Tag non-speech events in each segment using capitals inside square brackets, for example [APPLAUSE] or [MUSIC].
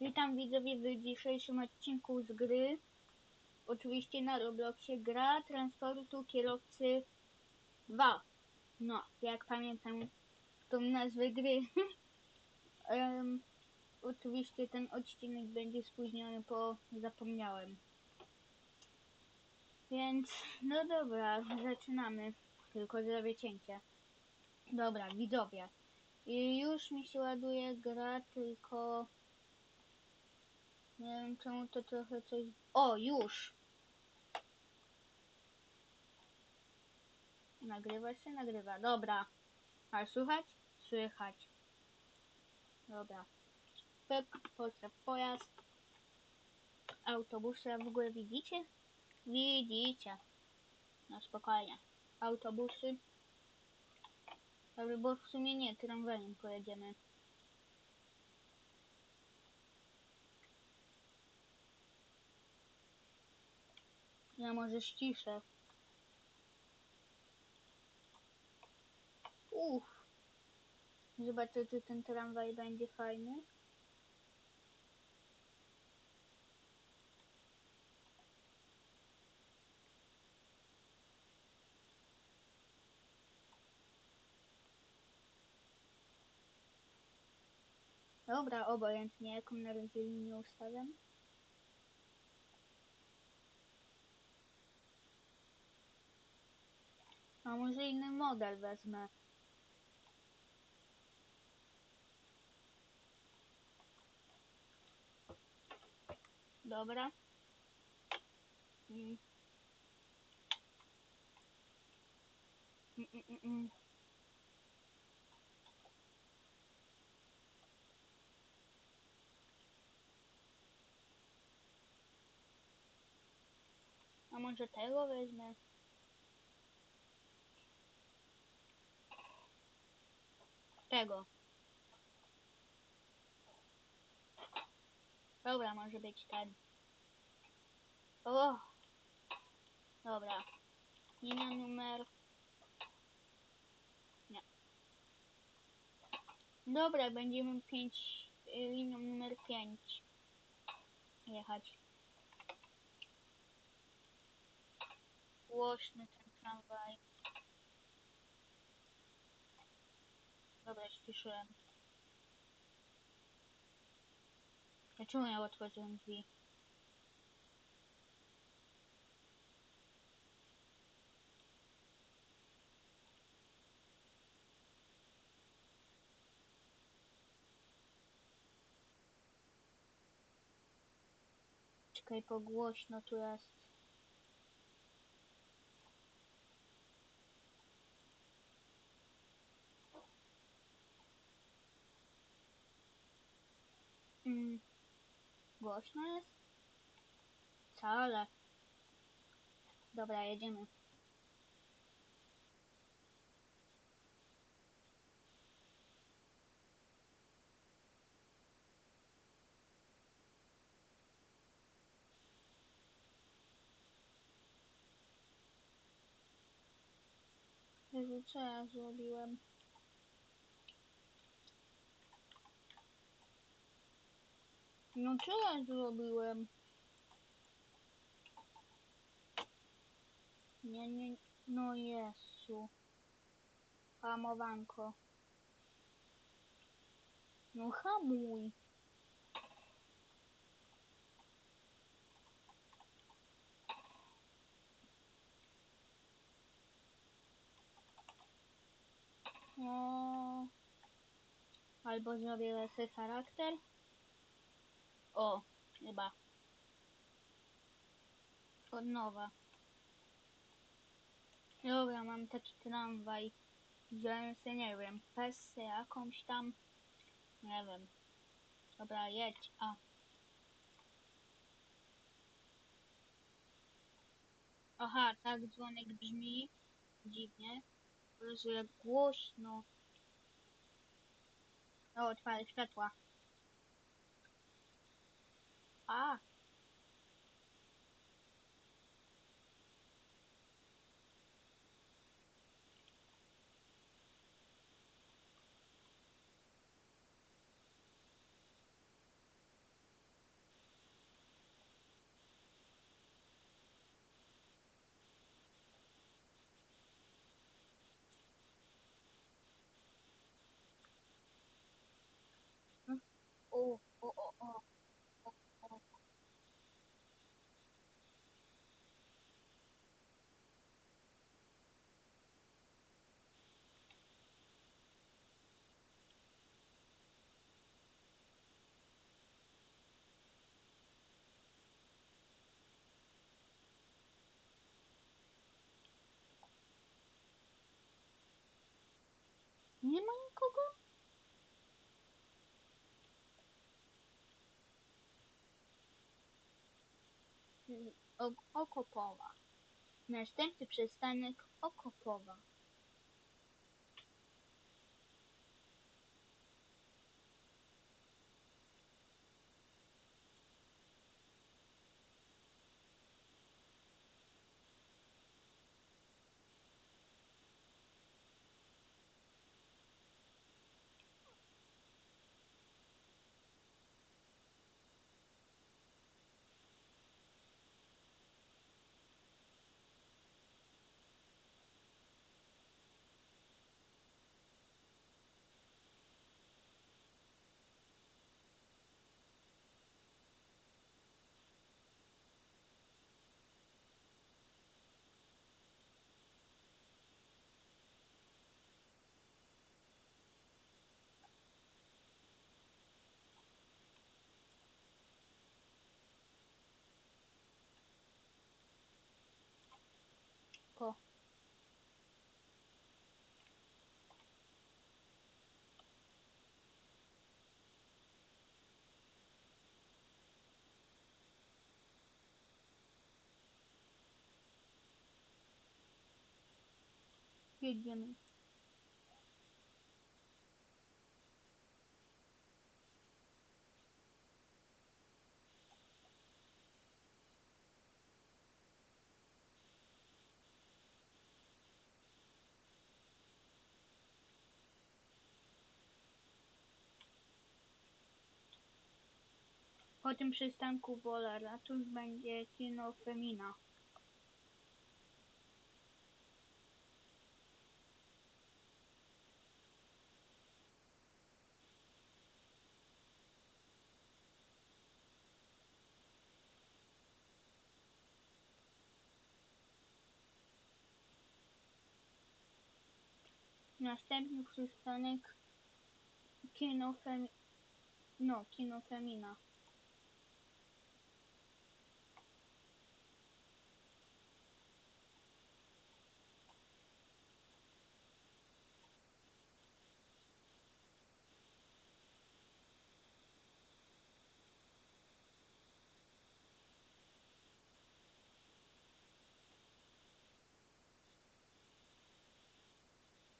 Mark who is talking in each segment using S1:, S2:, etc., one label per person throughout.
S1: Witam widzowie w dzisiejszym odcinku z gry. Oczywiście na Robloxie gra transportu kierowcy 2. No, jak pamiętam tą nazwę gry. [LAUGHS] Em, oczywiście ten odcinek będzie spóźniony, bo zapomniałem. Więc, no dobra, zaczynamy. Tylko zrobię cięcie. Dobra, widzowie. I już mi się ładuje gra, tylko nie wiem czemu to trochę coś... O, już! Nagrywa się, nagrywa. Dobra. A słychać? Słychać. Dobra. Pyk, postaw pojazd. Autobusy, a w ogóle widzicie? Widzicie. No spokojnie. Autobusy. Dobra, bo w sumie nie, tramwajem pojedziemy. Ja może ściszę. Uff. Zobaczę, czy ten tramwaj będzie fajny. Dobra, obojętnie, jaką na razie linię ustawiam. A może inny model wezmę. Dobra. Mm. Mm, mm, mm, mm. A może tego wezmę? Tego. Dobra, może być ten. O! Dobra. Linia numer... Nie. Dobra, będziemy pięć... y, linią numer 5 jechać. Głośny ten tramwaj. Dobra, ściszyłem. Dlaczego ja otworzyłem drzwi? Czekaj, po głośno tu jest. Mm. Głośno jest? Wcale. Dobra, jedziemy. Jezu, co ja zrobiłem? No co ja zrobiłem? Nie, nie, no Jezu. Hamowanko. No hamuj. Albo zrobię lepszy charakter. O, chyba. Od nowa. Dobra, mam taki tramwaj. Wziąłem sobie, nie wiem, pesę jakąś tam. Nie wiem. Dobra, jedź. A. Aha, tak dzwonek brzmi. Dziwnie. Jak głośno. O, otwarę światła. A. y, o- Okopowa. Następny przystanek Okopowa. cô Good, yummy. Po tym przystanku Wola Ratusz będzie kino Femina. Następny przystanek kino Femi... No, kino Femina.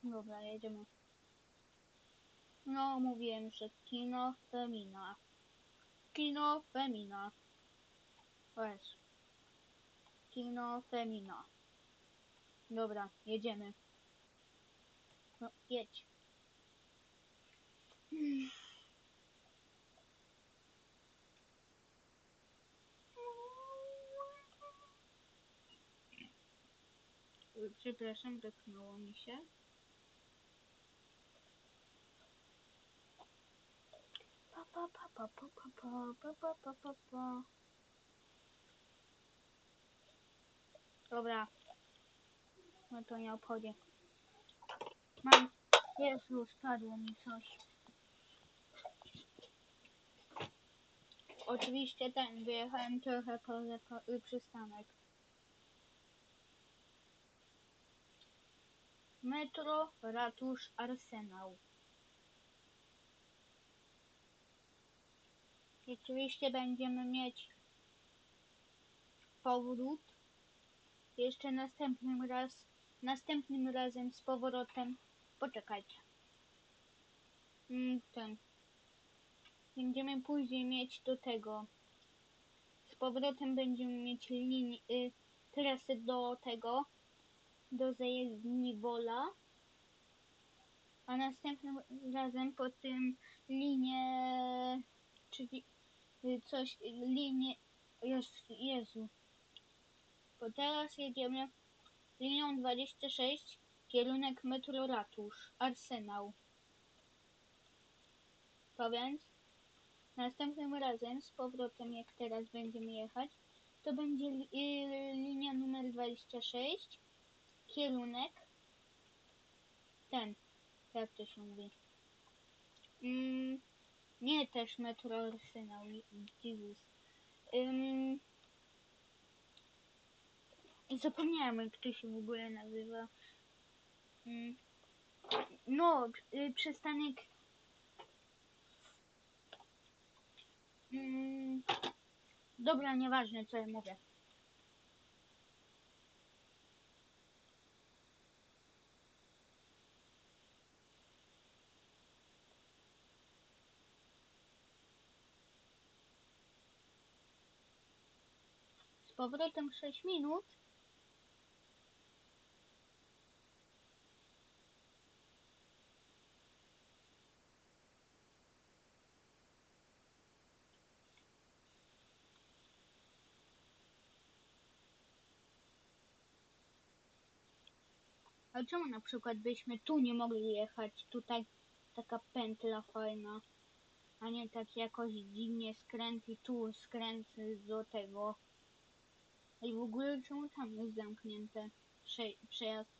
S1: Dobra, jedziemy. No, mówiłem, że kino Femina. Kino Femina. Weź. Kino Femina. Dobra, jedziemy. No, jedź. Przepraszam, dotknęło mi się. pa, pa, pa, pa, pa, pa, pa, pa. Dobra. No to nie obchodzi. Mam... Jezu, spadło mi coś. Oczywiście ten, wyjechałem trochę poza po, y, przystanek. Metro, ratusz, arsenał. I Oczywiście będziemy mieć powrót. Jeszcze następnym raz, następnym razem z powrotem. Poczekajcie. Mm, ten. Będziemy później mieć do tego. Z powrotem będziemy mieć linię, y, do tego, do zajezdni Wola. A następnym razem po tym y, coś, y, linię, Jezu. Bo teraz jedziemy linią 26, kierunek metro Ratusz, Arsenał. To więc następnym razem z powrotem, jak teraz będziemy jechać, to będzie y, linia numer 26, kierunek ten, jak to się mówi. Mm, nie też metro Arsenał, Jesus. Zapomniałem, jak to się w ogóle nazywa. No, y, przystanek Mm, dobra, nieważne co ja mówię. Powrotem 6 minut. A czemu na przykład byśmy tu nie mogli jechać? Tutaj taka pętla fajna. A nie tak jakoś dziwnie skręt i tu skręt do tego. I w ogóle czemu tam jest zamknięte prze- przejazd?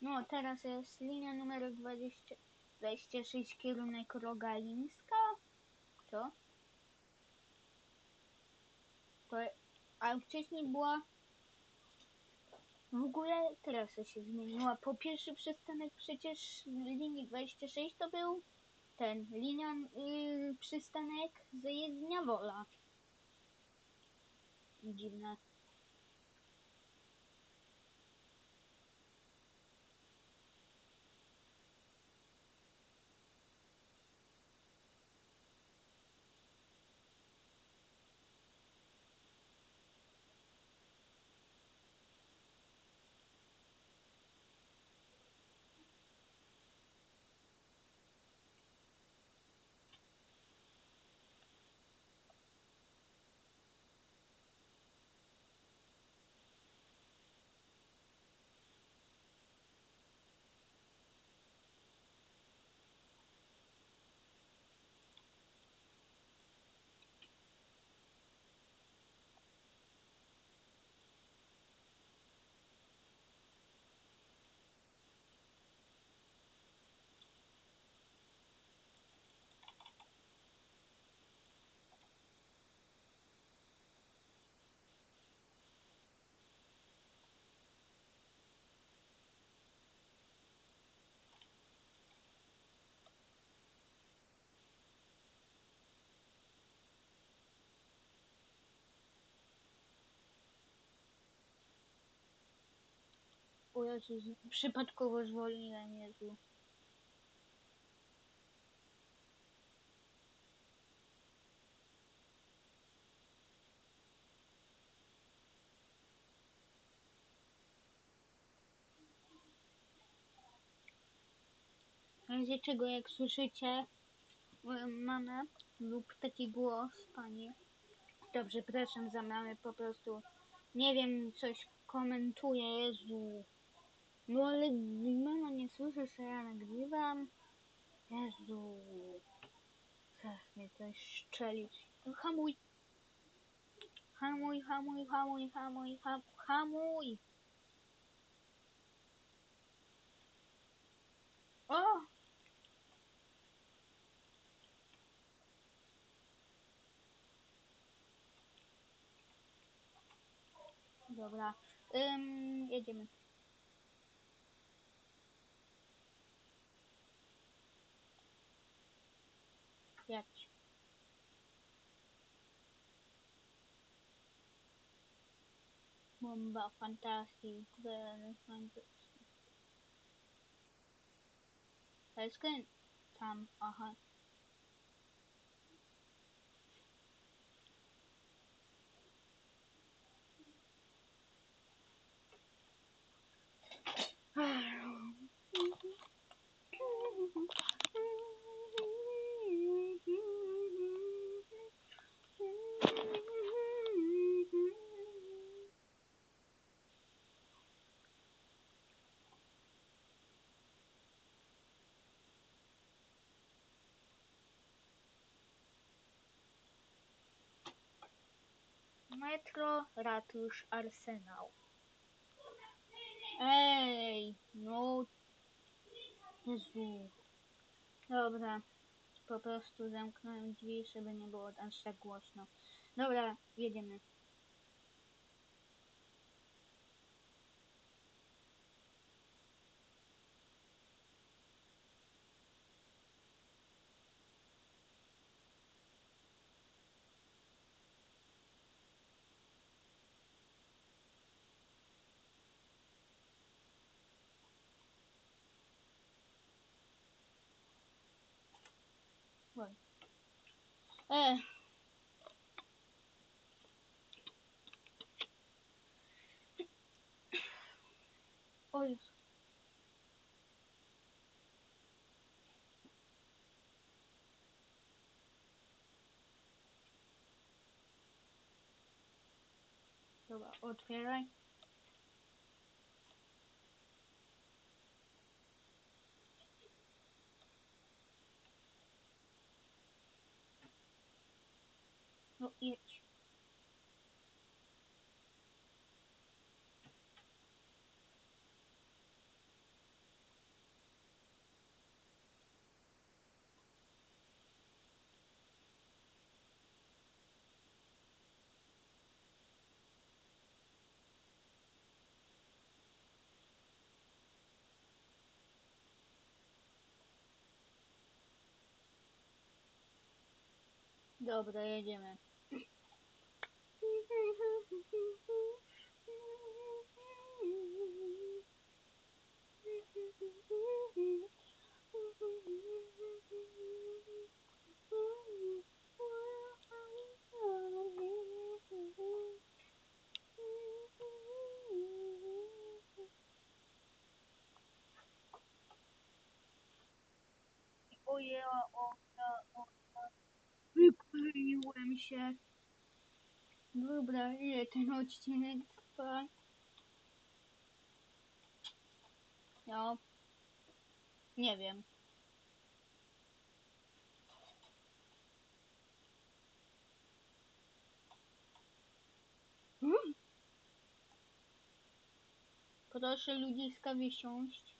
S1: No, teraz jest linia numer 20, 26, kierunek Rogalińska. To, a wcześniej była... W ogóle trasa się zmieniła. Po pierwszy przystanek przecież linii 26 to był ten, linia, yy, przystanek zajezdnia Wola. Dziwne. O Jezus, przypadkowo zwolniłem, Jezu. Razie czego, jak słyszycie mamę lub taki głos pani, to przepraszam za mamę, po prostu nie wiem, coś komentuje, Jezu. No ale mama nie słyszy, że ja nagrywam. Jezu. Zaraz mnie coś szczelić. Hamuj. Hamuj, hamuj, hamuj, hamuj, ham, hamuj. O! Dobra. Ym, jedziemy. next Membuat fantasi Älskar en Tam, aha. Metro, ratusz, arsenał. Ej, no. Jezu. Dobra. Po prostu zamknąłem drzwi, żeby nie było aż tak głośno. Dobra, jedziemy. Look. Uh. oh, yes. What, right? No jedź. Dobra, jedziemy. Oje, o, o, o, o. Wykleiłem się. Dobra, ile ten odcinek trwa? No. Nie wiem. Hmm? Proszę ludziska wysiąść.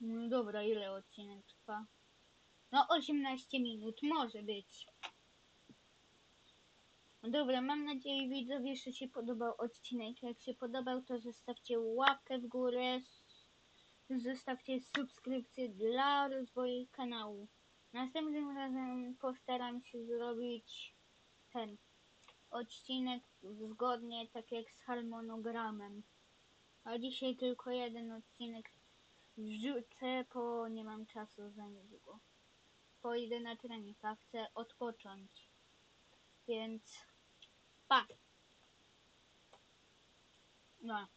S1: No dobra, ile odcinek trwa? No 18 minut, może być. Dobra, mam nadzieję widzowie, że się podobał odcinek. Jak się podobał, to zostawcie łapkę w górę. Zostawcie subskrypcję dla rozwoju kanału. Następnym razem postaram się zrobić ten odcinek zgodnie tak jak z harmonogramem. A dzisiaj tylko jeden odcinek wrzucę, bo nie mam czasu za niedługo. Pójdę na trening, a chcę odpocząć. Więc pa! No.